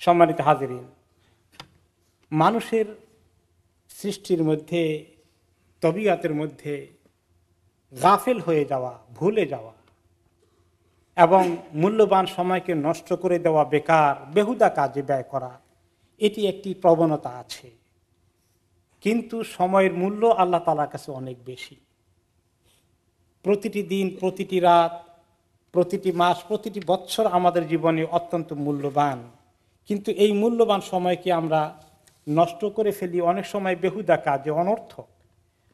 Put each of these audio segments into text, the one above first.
সম্মানিত হাজিরিন, মানুষের সৃষ্টির মধ্যে, তবিয়াতের মধ্যে গাফেল হয়ে যাওয়া, ভুলে যাওয়া এবং মূল্যবান সময়কে নষ্ট করে দেওয়া বেকার, বেহুদা কাজে ব্যয় করা, এটি একটি প্রবণতা আছে। কিন্তু সময়ের মূল্য আল্লাহ তালার কাছে অনেক বেশি। প্রতিটি দিন, প্রতিটি রাত, প্রতিটি মাস, প্রতিটি বছর আমাদের জীবনে অত্যন্ত মূল্যবান। কিন্তু এই মূল্যবান সময়কে আমরা নষ্ট করে ফেলি, অনেক সময় বেহুদা কাজে, অনর্থক,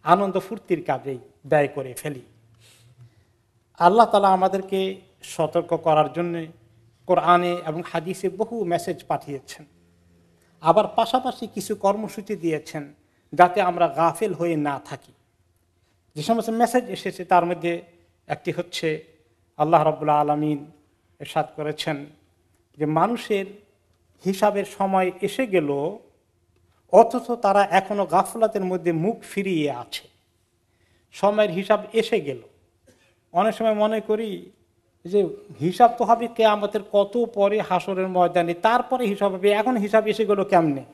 আনন্দ ফুর্তির কাজেই ব্যয় করে ফেলি। আল্লাহ তালা আমাদেরকে সতর্ক করার জন্যে কোরআনে এবং হাদিসে বহু মেসেজ পাঠিয়েছেন। আবার পাশাপাশি কিছু কর্মসূচি দিয়েছেন যাতে আমরা গাফেল হয়ে না থাকি। যে সমস্ত মেসেজ এসেছে তার মধ্যে একটি হচ্ছে, আল্লাহ রবুল্লা আলমিন এরশাদ করেছেন যে, মানুষের হিসাবের সময় এসে গেল, অথচ তারা এখনও গাফলাতের মধ্যে মুখ ফিরিয়ে আছে। সময়ের হিসাব এসে গেল। অনেক সময় মনে করি যে হিসাব তো হবে কে আমাদের কত পরে হাসরের ময়দানে, তারপরে হিসাব হবে, এখন হিসাব এসে গেল কেমনে?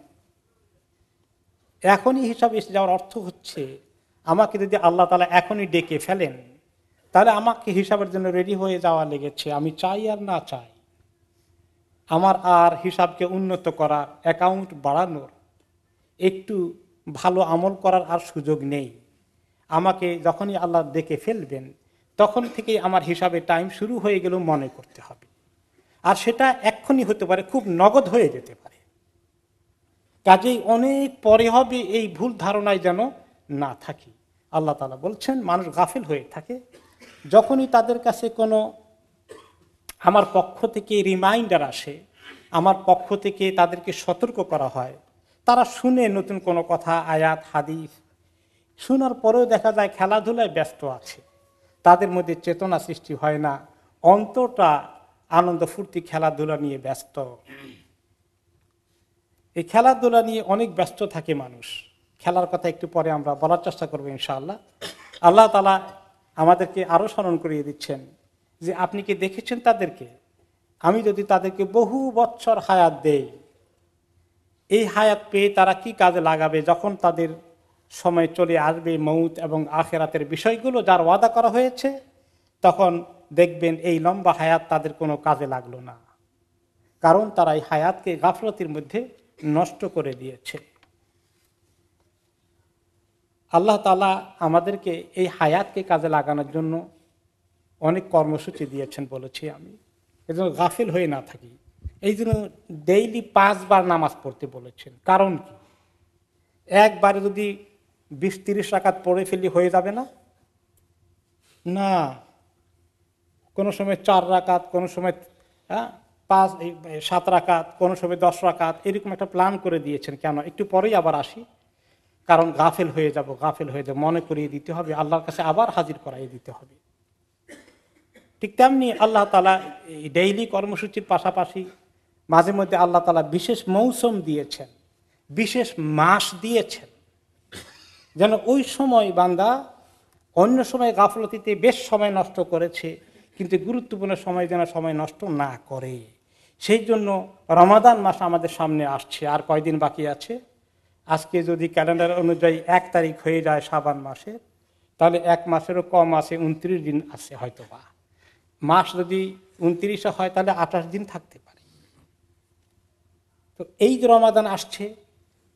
এখনই হিসাব এসে যাওয়ার অর্থ হচ্ছে, আমাকে যদি আল্লাহ তালা এখনই ডেকে ফেলেন, তাহলে আমাকে হিসাবের জন্য রেডি হয়ে যাওয়া লেগেছে। আমি চাই আর না চাই। আমার আর হিসাবকে উন্নত করার অ্যাকাউন্ট বাড়ানোর একটু ভালো আমল করার আর সুযোগ নেই। আমাকে যখনই আল্লাহ দেখে ফেলবেন, তখন থেকেই আমার হিসাবে টাইম শুরু হয়ে গেল মনে করতে হবে। আর সেটা এক্ষুনি হতে পারে, খুব নগদ হয়ে যেতে পারে। কাজেই অনেক পরে হবে এই ভুল ধারণায় যেন না থাকি। আল্লাহ তালা বলছেন, মানুষ গাফিল হয়ে থাকে। যখনই তাদের কাছে কোনো আমার পক্ষ থেকে রিমাইন্ডার আসে, আমার পক্ষ থেকে তাদেরকে সতর্ক করা হয়। তারা শুনে নতুন কোনো কথা, আয়াত, হাদিস শোনার পরেও দেখা যায় খেলাধুলায় ব্যস্ত আছে। তাদের মধ্যে চেতনা সৃষ্টি হয় না, অন্তরটা আনন্দ ফুর্তি খেলাধুলা নিয়ে ব্যস্ত। এই খেলাধুলা নিয়ে অনেক ব্যস্ত থাকে মানুষ। খেলার কথা একটু পরে আমরা বলার চেষ্টা করব ইনশাআল্লাহ। আল্লাহ তালা আমাদেরকে আরও স্মরণ করিয়ে দিচ্ছেন। যে আপনি কি দেখেছেন তাদেরকে? আমি যদি তাদেরকে বহু বছর হায়াত দেই, এই হায়াত পেয়ে তারা কি কাজে লাগাবে যখন তাদের সময় চলে আসবে মৌত এবং আখেরাতের বিষয়গুলো যার ওয়াদা করা হয়েছে? তখন দেখবেন এই লম্বা হায়াত তাদের কোনো কাজে লাগল না। কারণ তারা এই হায়াতকে গাফলতির মধ্যে নষ্ট করে দিয়েছে। আল্লাহ তালা আমাদেরকে এই হায়াতকে কাজে লাগানোর জন্য অনেক কর্মসূচি দিয়েছেন বলেছি আমি। এজন্য গাফিল হয়ে না থাকি। এই জন্য ডেইলি পাঁচবার নামাজ পড়তে বলেছেন। কারণ কি? একবারে যদি বিশ তিরিশ রাকাত পড়ে ফেলি হয়ে যাবে না? না। কোনো সময় চার রাকাত, কোনো সময় হ্যাঁ পাঁচ সাত রাকাত, কোনো সময় দশ রাকাত, এরকম একটা প্ল্যান করে দিয়েছেন কেন? একটু পরেই আবার আসি। কারণ গাফেল হয়ে যাব, গাফেল হয়ে যাব। মনে করিয়ে দিতে হবে। আল্লাহর কাছে আবার হাজির করাই দিতে হবে। ঠিক তেমনি আল্লাহ তালা এই ডেইলি কর্মসূচির পাশাপাশি মাঝে মধ্যে আল্লাহ তালা বিশেষ মৌসুম দিয়েছেন, বিশেষ মাস দিয়েছেন। যেন ওই সময় বান্দা অন্য সময় গাফলতিতে বেশ সময় নষ্ট করেছে, কিন্তু গুরুত্বপূর্ণ সময় যেন সময় নষ্ট না করে। সেই জন্য রমাদান মাস আমাদের সামনে আসছে। আর কয়দিন বাকি আছে? আজকে যদি ক্যালেন্ডার অনুযায়ী এক তারিখ হয়ে যায় সাবান মাসে তাহলে এক মাসেরও কম আছে, উনত্রিশ দিন আছে হয়তো বা মাস যদি উনত্রিশে হয়, তাহলে আঠাশ দিন থাকতে পারে। তো এই যে রমাদান আসছে,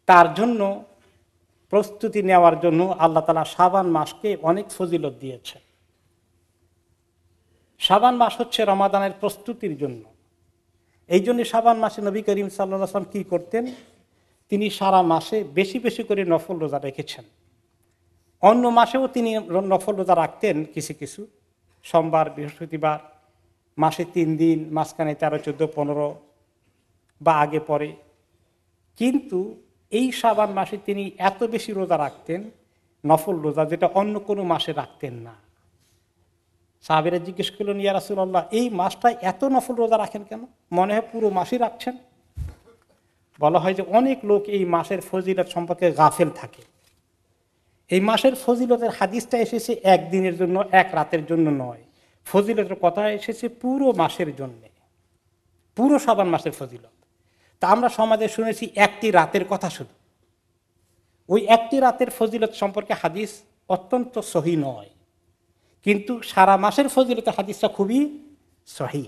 তার জন্য প্রস্তুতি নেওয়ার জন্য আল্লাহ তালা সাবান মাসকে অনেক ফজিলত দিয়েছে সাবান মাস হচ্ছে রমাদানের প্রস্তুতির জন্য। এই জন্য সাবান মাসে নবী করিম সাল্লাম কি করতেন? তিনি সারা মাসে বেশি বেশি করে নফল রোজা রেখেছেন। অন্য মাসেও তিনি নফল রোজা রাখতেন কিছু কিছু। সোমবার, বৃহস্পতিবার, মাসে তিন দিন, মাঝখানে তেরো, চোদ্দ, পনেরো বা আগে পরে। কিন্তু এই সাবান মাসে তিনি এত বেশি রোজা রাখতেন, নফল রোজা যেটা অন্য কোনো মাসে রাখতেন না। সাহাবেরা জিজ্ঞেস করলেন, ইয়া রাসুল্লাহ এই মাসটা এত নফল রোজা রাখেন কেন? মনে হয় পুরো মাসই রাখছেন? বলা হয় যে অনেক লোক এই মাসের ফজিলত সম্পর্কে গাফেল থাকে। এই মাসের ফজিলতের হাদিসটা এসেছে একদিনের জন্য, এক রাতের জন্য নয়। ফজিলতের কথা এসেছে পুরো মাসের জন্য। পুরো সাবান মাসের ফজিলত। তা আমরা সমাজে শুনেছি একটি রাতের কথা শুধু। ওই একটি রাতের ফজিলত সম্পর্কে হাদিস অত্যন্ত সহি নয়। কিন্তু সারা মাসের ফজিলত হাদিসটা খুবই সহি।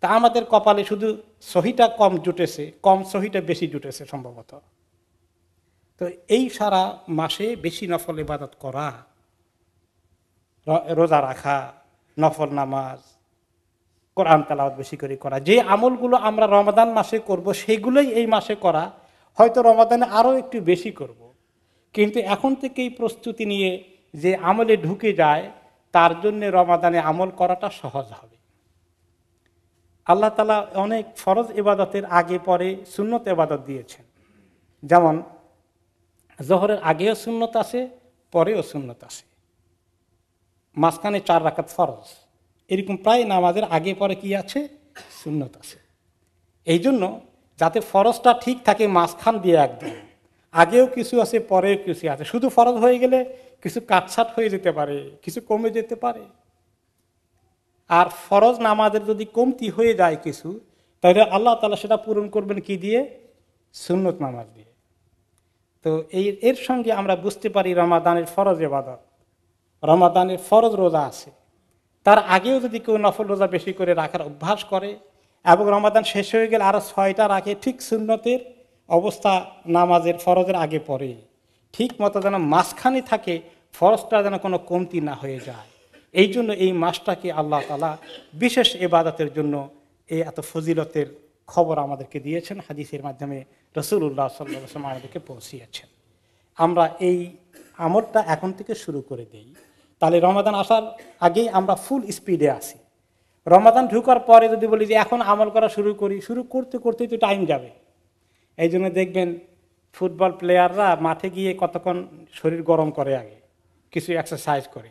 তা আমাদের কপালে শুধু সহিটা কম জুটেছে, কম সহিটা বেশি জুটেছে সম্ভবত। তো এই সারা মাসে বেশি নফল ইবাদত করা রোজা রাখা, নফল নামাজ, কোরআন তালাওয়াত বেশি করে করা, যে আমলগুলো আমরা রমাদান মাসে করব সেগুলোই এই মাসে করা, হয়তো রমাদানে আরও একটু বেশি করব। কিন্তু এখন থেকেই প্রস্তুতি নিয়ে যে আমলে ঢুকে যায়, তার জন্য রমাদানে আমল করাটা সহজ হবে আল্লাহ তালা অনেক ফরজ ইবাদতের আগে পরে সুন্নত ইবাদত দিয়েছেন যেমন জহরের আগেও সুন্নত আছে, পরেও সুন্নত আছে। মাঝখানে চার রাখাত ফরজ। এরকম প্রায় নামাজের আগে পরে কি আছে? সুন্নত আছে। এই জন্য যাতে ফরজটা ঠিক থাকে মাঝখান দিয়ে একদম, আগেও কিছু আছে, পরেও কিছু আছে। শুধু ফরজ হয়ে গেলে কিছু কাটছাট হয়ে যেতে পারে, কিছু কমে যেতে পারে। আর ফরজ নামাজের যদি কমতি হয়ে যায় কিছু, তাহলে আল্লাহ তালা সেটা পূরণ করবেন কি দিয়ে? সুন্নত নামাজ দিয়ে। তো এই, এর সঙ্গে আমরা বুঝতে পারি রমাদানের ফরজ এবাদত রমাদানের ফরজ রোজা আছে। তার আগেও যদি কেউ নফল রোজা বেশি করে রাখার অভ্যাস করে এবং রমাদান শেষ হয়ে গেলে আরও ছয়টা রাখে, ঠিক সুন্নতের অবস্থা নামাজের ফরজের আগে পরে ঠিক মতো যেন মাঝখানে থাকে, ফরজটা যেন কোনো কমতি না হয়ে যায়। এই জন্য এই মাসটাকে আল্লাহ তালা বিশেষ এবাদতের জন্য এই এত ফজিলতের খবর আমাদেরকে দিয়েছেন, হাদিসের মাধ্যমে রসুল্লাহ সাল্লাম আমাদেরকে পৌঁছিয়েছেন। আমরা এই আমলটা এখন থেকে শুরু করে দেই। তাহলে রমাদান আসার আগেই আমরা ফুল স্পিডে আসি। রমাদান ঢুকার পরে যদি বলি যে এখন আমল করা শুরু করি, শুরু করতে করতে তো টাইম যাবে। এই জন্য দেখবেন ফুটবল প্লেয়াররা মাঠে গিয়ে কতক্ষণ শরীর গরম করে আগে, কিছু এক্সারসাইজ করে।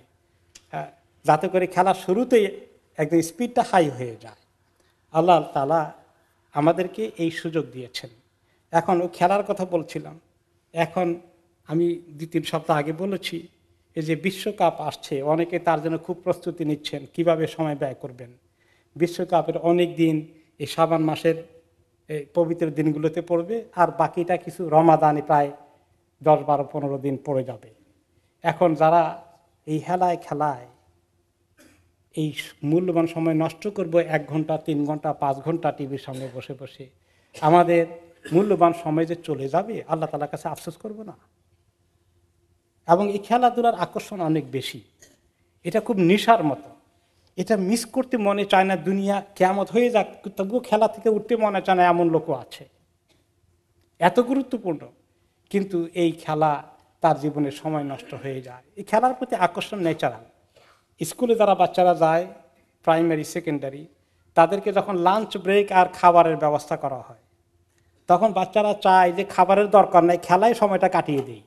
যাতে করে খেলা শুরুতেই একদম স্পিডটা হাই হয়ে যায়। আল্লাহ তালা আমাদেরকে এই সুযোগ দিয়েছেন। এখন ও খেলার কথা বলছিলাম। এখন আমি দু তিন সপ্তাহ আগে বলেছি, এই যে বিশ্বকাপ আসছে, অনেকে তার জন্য খুব প্রস্তুতি নিচ্ছেন, কীভাবে সময় ব্যয় করবেন? বিশ্বকাপের অনেক দিন এই সাবান মাসের এই পবিত্র দিনগুলোতে পড়বে, আর বাকিটা কিছু রমাদানে প্রায় দশ বারো পনেরো দিন পড়ে যাবে। এখন যারা এই হেলায় খেলায় এই মূল্যবান সময় নষ্ট করব, এক ঘণ্টা, তিন ঘণ্টা, পাঁচ ঘণ্টা টিভির সামনে বসে বসে। আমাদের মূল্যবান সময় যে চলে যাবে, আল্লাহ তালার কাছে আফসোস করব না। এবং এই খেলাধুলার আকর্ষণ অনেক বেশি। এটা খুব নিশার মতো। এটা মিস করতে মনে চায় না দুনিয়া কেমত হয়ে যাক, তবুও খেলা থেকে উঠতে মনে চায় না এমন লোকও আছে। এত গুরুত্বপূর্ণ। কিন্তু এই খেলা তার জীবনের সময় নষ্ট হয়ে যায়। এই খেলার প্রতি আকর্ষণ ন্যাচারাল স্কুলে যারা বাচ্চারা যায় প্রাইমারি সেকেন্ডারি তাদেরকে যখন লাঞ্চ ব্রেক আর খাবারের ব্যবস্থা করা হয়, তখন বাচ্চারা চায় যে খাবারের দরকার নেই খেলায় সময়টা কাটিয়ে দেই।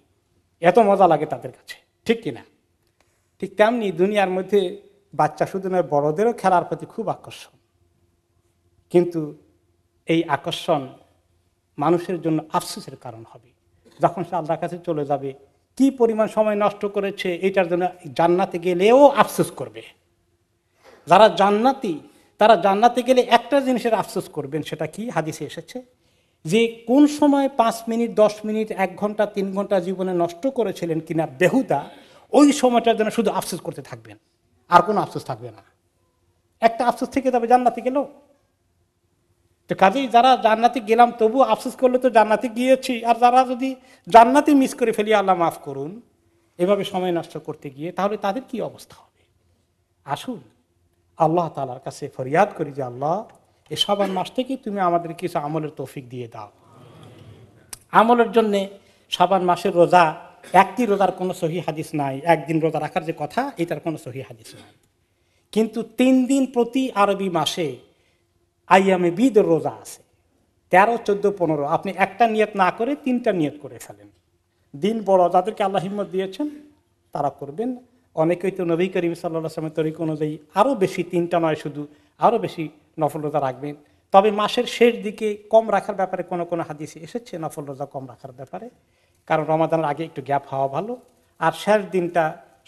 এত মজা লাগে তাদের কাছে, ঠিক কিনা ঠিক তেমনি দুনিয়ার মধ্যে বাচ্চা শুধু নয়, বড়দেরও খেলার প্রতি খুব আকর্ষণ। কিন্তু এই আকর্ষণ মানুষের জন্য আফসোসের কারণ হবে। যখন সে আল্লাহর কাছে চলে যাবে কি পরিমাণ সময় নষ্ট করেছে এটার জন্য জান্নাতে গেলেও আফসোস করবে। যারা জান্নাতি, তারা জান্নাতে গেলে একটা জিনিসের আফসোস করবেন, সেটা কি? হাদিসে এসেছে যে কোন সময় পাঁচ মিনিট, দশ মিনিট, এক ঘণ্টা, তিন ঘণ্টা জীবনে নষ্ট করেছিলেন কিনা বেহুদা, ওই সময়টার জন্য শুধু আফসোস করতে থাকবেন। আর কোনো আফসোস থাকবে না। একটা আফসোস থেকে যাবে জান্নাতি গেল তো কাজেই যারা জান্নাতি গেলাম, তবু আফসোস করলে তো জান্নাতি গিয়েছি। আর যারা যদি জান্নাতি মিস করে ফেলি, আল্লাহ মাফ করুন, এভাবে সময় নষ্ট করতে গিয়ে, তাহলে তাদের কি অবস্থা হবে? আসুন, আল্লাহ তালার কাছে ফরিয়াদ করি যে, আল্লাহ, এ সবার মাস থেকেই তুমি আমাদের কিছু আমলের তৌফিক দিয়ে দাও। আমলের জন্যে সাবান মাসের রোজা একটি রোজার কোনো সহি হাদিস নাই। একদিন রোজা রাখার যে কথা, এটার কোনো সহি হাদিস নাই। কিন্তু তিন দিন প্রতি আরবি মাসে আইয়ামে বিদের রোজা আছে। তেরো, চোদ্দ, পনেরো। আপনি একটা নিয়ত না করে তিনটা নিয়ত করে ফেলেন। দিন বড়, যাদেরকে আল্লাহ হিম্মত দিয়েছেন, তারা করবেন। অনেকেই তো নবী করিম আসলামের তরিক অনুযায়ী আরও বেশি তিনটা নয়, শুধু আরও বেশি নফল রোজা রাখবেন। তবে মাসের শেষ দিকে কম রাখার ব্যাপারে কোনো কোনো হাদিসে এসেছে নফল রোজা কম রাখার ব্যাপারে? কারণ রমাদানের আগে একটু গ্যাপ হওয়া ভালো। আর শেষ দিনটা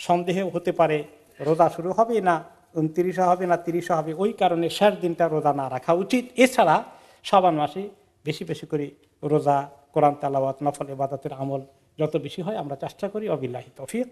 সন্দেহ হতে পারে, রোজা শুরু হবে না। উনত্রিশে হবে না তিরিশে হবে, ওই কারণে শেষ দিনটা রোজা না রাখা উচিত। এছাড়া সাবান মাসে বেশি বেশি করে রোজা, কোরআন, তালাওয়াত, নফল, ইবাদতের আমল যত বেশি হয় আমরা চেষ্টা করি। অবিল্লাহি তফিক।